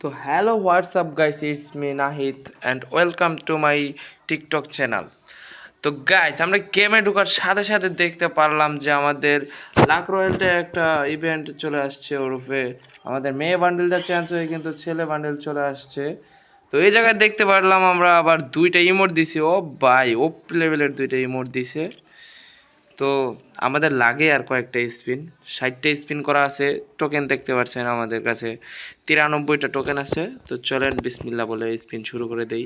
তো hello WhatsApp guys, it's me Nahid and welcome to my TikTok channel তো guys, আমরা গেমে ঢোকার সাথে সাথে দেখতে পারলাম যে আমাদের লাক রয়্যালতে একটা ইভেন্ট চলে আসছে ওরফে আমাদের মেয়ে বান্ডেলটা চেঞ্জ হয়ে কিন্তু ছেলে বান্ডেল চলে আসছে। তো এই জায়গায় দেখতে পারলাম আমরা আবার দুইটা ইমোট দিছি। ও বাই ও লেভেলের দুইটা ইমোট দিছে। তো আমাদের লাগে আর কয়েকটা স্পিন। ষাটটা স্পিন করা আছে টোকেন দেখতে পাচ্ছেন আমাদের কাছে। তিরানব্বইটা টোকেন আছে, তো চলেন বিসমিল্লা বলে স্পিন শুরু করে দেই।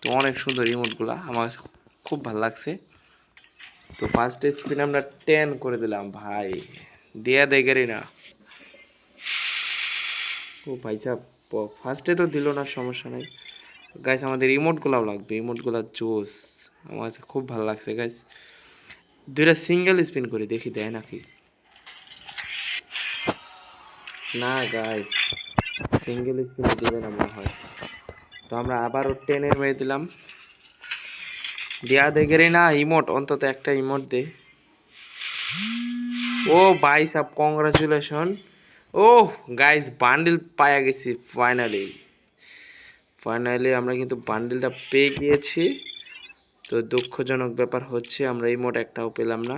তো অনেক সুন্দর রিমোটগুলা আমার খুব ভালো লাগছে। তো ফার্স্ট স্পিন আমরা টেন করে দিলাম, ভাই। দেয়া দেগেরই না। ও ভাই সাহ ফার্স্টে তো দিল না, সমস্যা নাই। গাইস আমাদের রিমোটগুলাও লাগবে রিমোটগুলা জোস আমার খুব ভালো লাগছে গাইস দুইটা সিঙ্গেল স্পিন করি, দেখি দেয় নাকি? না গাইস সিঙ্গেল স্পিন দেবে না মনে হয়। তো আমরা আবারও টেনের মেরে দিলাম। দেয়া দেখে না ইমোট অন্তত একটা ইমোট দে। ও ভাই সাব কংগ্রাচুলেশন ও গাইস বান্ডিল পায়া গেছি ফাইনালি ফাইনালি আমরা কিন্তু বান্ডিলটা পেয়ে গিয়েছি। তো দুঃখজনক ব্যাপার হচ্ছে আমরা এই মোট একটাও পেলাম না।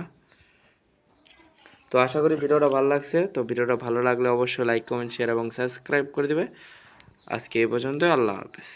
তো আশা করি ভিডিওটা ভালো লাগছে। তো ভিডিওটা ভালো লাগলে অবশ্যই লাইক কমেন্ট শেয়ার এবং সাবস্ক্রাইব করে দেবে। আজকে এই পর্যন্ত আল্লাহ হাফেজ।